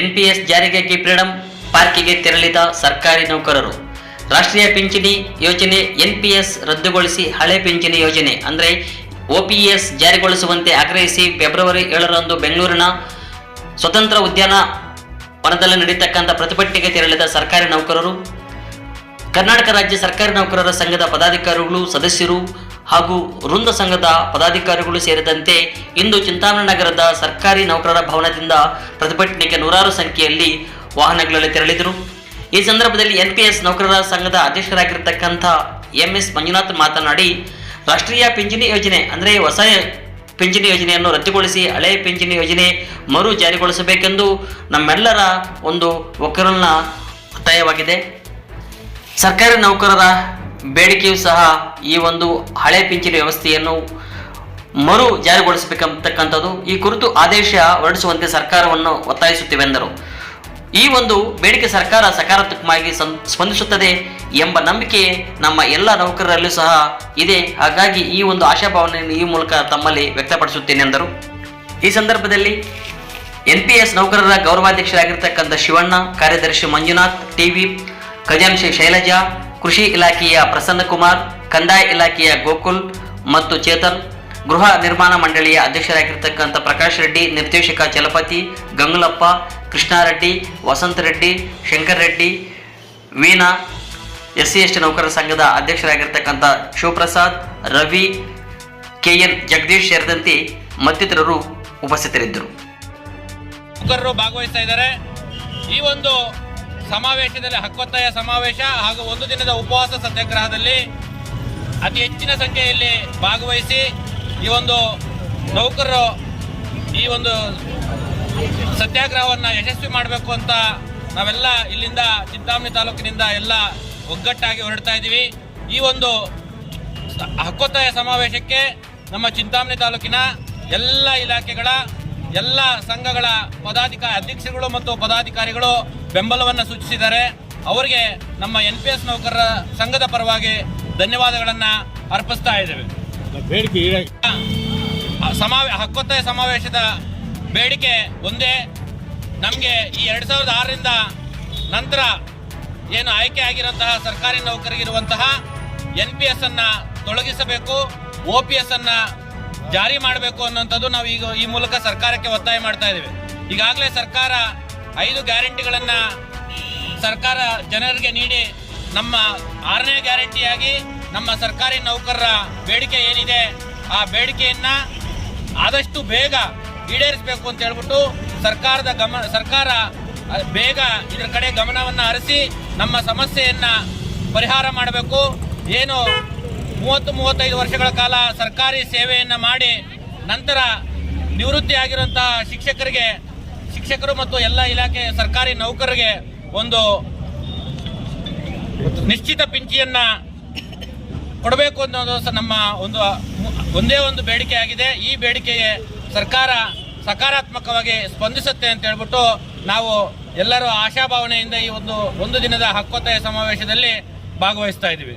NPS ಜಾರಿಗಾಗಿ freedom ಪಾರ್ಕಿಗೆ ತೆರಳಿದ ಸರ್ಕಾರಿ ನೌಕರರು. ರಾಷ್ಟ್ರೀಯ ಪಿಂಚಣಿ ಯೋಜನೆ ಎನ್ಪಿಎಸ್ ರದ್ದುಗೊಳಿಸಿ ಹಳೆ ಪಿಂಚಣಿ ಯೋಜನೆ ಅಂದರೆ ಒಪಿಎಸ್ ಜಾರಿಗೊಳಿಸುವಂತೆ ಆಗ್ರಹಿಸಿ ಫೆಬ್ರವರಿ ಏಳರಂದು ಬೆಂಗಳೂರಿನ ಸ್ವತಂತ್ರ ಉದ್ಯಾನ ವನದಲ್ಲಿ ನಡೀತಕ್ಕಂಥ ಪ್ರತಿಭಟನೆಗೆ ತೆರಳಿದ ಸರ್ಕಾರಿ ನೌಕರರು. ಕರ್ನಾಟಕ ರಾಜ್ಯ ಸರ್ಕಾರಿ ನೌಕರರ ಸಂಘದ ಪದಾಧಿಕಾರಿಗಳು, ಸದಸ್ಯರು ಹಾಗೂ ವೃಂದ ಸಂಘದ ಪದಾಧಿಕಾರಿಗಳು ಸೇರಿದಂತೆ ಇಂದು ಚಿಂತಾಮಣಿ ನಗರದ ಸರ್ಕಾರಿ ನೌಕರರ ಭವನದಿಂದ ಪ್ರತಿಭಟನೆಗೆ ನೂರಾರು ಸಂಖ್ಯೆಯಲ್ಲಿ ವಾಹನಗಳಲ್ಲಿ ತೆರಳಿದರು. ಈ ಸಂದರ್ಭದಲ್ಲಿ ಎನ್ಪಿಎಸ್ ನೌಕರರ ಸಂಘದ ಅಧ್ಯಕ್ಷರಾಗಿರ್ತಕ್ಕಂಥ ಎಂ ಎಸ್ ಮಂಜುನಾಥ್ ಮಾತನಾಡಿ, ರಾಷ್ಟ್ರೀಯ ಪಿಂಚಣಿ ಯೋಜನೆ ಅಂದರೆ ಹೊಸ ಪಿಂಚಣಿ ಯೋಜನೆಯನ್ನು ರದ್ದುಗೊಳಿಸಿ ಹಳೆಯ ಪಿಂಚಣಿ ಯೋಜನೆ ಮರು ಜಾರಿಗೊಳಿಸಬೇಕೆಂದು ನಮ್ಮೆಲ್ಲರ ಒಂದು ಒಕ್ಕರನ್ನ ಒತ್ತಾಯವಾಗಿದೆ. ಸರ್ಕಾರಿ ನೌಕರರ ಬೇಡಿಕೆಯೂ ಸಹ ಈ ಒಂದು ಹಳೆ ಪಿಂಚಣಿ ವ್ಯವಸ್ಥೆಯನ್ನು ಮರು ಜಾರಿಗೊಳಿಸಬೇಕಂತಕ್ಕಂಥದ್ದು. ಈ ಕುರಿತು ಆದೇಶ ಹೊರಡಿಸುವಂತೆ ಸರ್ಕಾರವನ್ನು ಒತ್ತಾಯಿಸುತ್ತೇವೆಂದರು ಈ ಒಂದು ಬೇಡಿಕೆ ಸರ್ಕಾರ ಸಕಾರಾತ್ಮಕವಾಗಿ ಸ್ಪಂದಿಸುತ್ತದೆ ಎಂಬ ನಂಬಿಕೆ ನಮ್ಮ ಎಲ್ಲ ನೌಕರರಲ್ಲೂ ಸಹ ಇದೆ. ಹಾಗಾಗಿ ಈ ಒಂದು ಆಶಾಭಾವನೆಯನ್ನು ಈ ಮೂಲಕ ತಮ್ಮಲ್ಲಿ ವ್ಯಕ್ತಪಡಿಸುತ್ತೇನೆ ಎಂದರು. ಈ ಸಂದರ್ಭದಲ್ಲಿ ಎನ್ ಪಿ ಎಸ್ ನೌಕರರ ಗೌರವಾಧ್ಯಕ್ಷರಾಗಿರ್ತಕ್ಕಂಥ ಶಿವಣ್ಣ, ಕಾರ್ಯದರ್ಶಿ ಮಂಜುನಾಥ್, ಟಿ ವಿ ಖಜಾಂಶಿ ಶೈಲಜಾ ಕೃಷಿ ಇಲಾಖೆಯ ಪ್ರಸನ್ನಕುಮಾರ್ ಕಂದಾಯ ಇಲಾಖೆಯ ಗೋಕುಲ್ ಮತ್ತು ಚೇತನ್, ಗೃಹ ನಿರ್ಮಾಣ ಮಂಡಳಿಯ ಅಧ್ಯಕ್ಷರಾಗಿರ್ತಕ್ಕಂಥ ಪ್ರಕಾಶ್ ರೆಡ್ಡಿ, ನಿರ್ದೇಶಕ Chalapathi Gangulappa, Krishnareddy, Vasantha Reddy, Shankar Reddy, Veena S C S T ನೌಕರರ ಸಂಘದ ಅಧ್ಯಕ್ಷರಾಗಿರ್ತಕ್ಕಂಥ ಶಿವಪ್ರಸಾದ್, ರವಿ ಕೆ ಎನ್ ಜಗದೀಶ್ ಸೇರಿದಂತೆ ಮತ್ತಿತರರು ಉಪಸ್ಥಿತರಿದ್ದರು. ಭಾಗವಹಿಸ್ತಾ ಇದ್ದಾರೆ. ಈ ಒಂದು ಸಮಾವೇಶದಲ್ಲಿ ಹಕ್ಕೊತ್ತಾಯ ಸಮಾವೇಶ ಹಾಗೂ ಒಂದು ದಿನದ ಉಪವಾಸ ಸತ್ಯಾಗ್ರಹದಲ್ಲಿ ಅತಿ ಹೆಚ್ಚಿನ ಸಂಖ್ಯೆಯಲ್ಲಿ ಭಾಗವಹಿಸಿ ಈ ಒಂದು ನೌಕರರು ಈ ಒಂದು ಸತ್ಯಾಗ್ರಹವನ್ನು ಯಶಸ್ವಿ ಮಾಡಬೇಕು ಅಂತ ನಾವೆಲ್ಲ ಇಲ್ಲಿಂದ ಚಿಂತಾಮಣಿ ತಾಲೂಕಿನಿಂದ ಎಲ್ಲ ಒಗ್ಗಟ್ಟಾಗಿ ಹೊರಡ್ತಾ ಇದ್ದೀವಿ. ಈ ಒಂದು ಹಕ್ಕೊತ್ತಾಯ ಸಮಾವೇಶಕ್ಕೆ ನಮ್ಮ ಚಿಂತಾಮಣಿ ತಾಲೂಕಿನ ಎಲ್ಲ ಇಲಾಖೆಗಳ ಎಲ್ಲ ಸಂಘಗಳ ಪದಾಧಿಕಾರಿ ಅಧ್ಯಕ್ಷರುಗಳು ಮತ್ತು ಪದಾಧಿಕಾರಿಗಳು ಬೆಂಬಲವನ್ನು ಸೂಚಿಸಿದ್ದಾರೆ. ಅವರಿಗೆ ನಮ್ಮ ಎನ್ ಪಿ ಎಸ್ ನೌಕರರ ಸಂಘದ ಪರವಾಗಿ ಧನ್ಯವಾದಗಳನ್ನು ಅರ್ಪಿಸ್ತಾ ಇದ್ದೇವೆ. ಬೇಡಿಕೆ ಸಮಾವೇ ಹಕ್ಕೊತ್ತಾಯ ಸಮಾವೇಶದ ಬೇಡಿಕೆ ಒಂದೇ. ನಮಗೆ ಈ ಎರಡು ಸಾವಿರದ ಆರರಿಂದ ನಂತರ ಏನು ಆಯ್ಕೆ ಆಗಿರುವಂತಹ ಸರ್ಕಾರಿ ನೌಕರಿಗಿರುವಂತಹ ಎನ್ ಪಿ ಎಸ್ ಅನ್ನ ತೊಲಗಿಸಬೇಕು ಒ ಪಿ ಎಸ್ ಅನ್ನ ಜಾರಿ ಮಾಡಬೇಕು ಅನ್ನೋಂಥದ್ದು ನಾವು ಈಗ ಈ ಮೂಲಕ ಸರ್ಕಾರಕ್ಕೆ ಒತ್ತಾಯ ಮಾಡ್ತಾ ಇದ್ದೇವೆ. ಈಗಾಗಲೇ ಸರ್ಕಾರ ಐದು ಗ್ಯಾರಂಟಿಗಳನ್ನು ಸರ್ಕಾರ ಜನರಿಗೆ ನೀಡಿ ನಮ್ಮ ಆರನೇ ಗ್ಯಾರಂಟಿಯಾಗಿ ನಮ್ಮ ಸರ್ಕಾರಿ ನೌಕರರ ಬೇಡಿಕೆ ಏನಿದೆ, ಆ ಬೇಡಿಕೆಯನ್ನು ಆದಷ್ಟು ಬೇಗ ಈಡೇರಿಸಬೇಕು ಅಂತ ಹೇಳ್ಬಿಟ್ಟು ಸರ್ಕಾರದ ಗಮನ ಸರ್ಕಾರ ಬೇಗ ಇದರ ಕಡೆ ಗಮನವನ್ನು ಹರಿಸಿ ನಮ್ಮ ಸಮಸ್ಯೆಯನ್ನು ಪರಿಹಾರ ಮಾಡಬೇಕು. ಏನು ಮೂವತ್ತು ಮೂವತ್ತೈದು ವರ್ಷಗಳ ಕಾಲ ಸರ್ಕಾರಿ ಸೇವೆಯನ್ನು ಮಾಡಿ ನಂತರ ನಿವೃತ್ತಿ ಆಗಿರುವಂತಹ ಶಿಕ್ಷಕರಿಗೆ, ಶಿಕ್ಷಕರು ಮತ್ತು ಎಲ್ಲ ಇಲಾಖೆ ಸರ್ಕಾರಿ ನೌಕರರಿಗೆ ಒಂದು ನಿಶ್ಚಿತ ಪಿಂಚಿಯನ್ನ ಕೊಡಬೇಕು ಅನ್ನೋದು ಸಹ ನಮ್ಮ ಒಂದು, ಒಂದೇ ಒಂದು ಬೇಡಿಕೆ ಆಗಿದೆ. ಈ ಬೇಡಿಕೆಗೆ ಸರ್ಕಾರ ಸಕಾರಾತ್ಮಕವಾಗಿ ಸ್ಪಂದಿಸುತ್ತೆ ಅಂತ ಹೇಳ್ಬಿಟ್ಟು ನಾವು ಎಲ್ಲರೂ ಆಶಾಭಾವನೆಯಿಂದ ಈ ಒಂದು ಒಂದು ದಿನದ ಹಕ್ಕೊತ್ತಾಯ ಸಮಾವೇಶದಲ್ಲಿ ಭಾಗವಹಿಸ್ತಾ ಇದ್ದೀವಿ.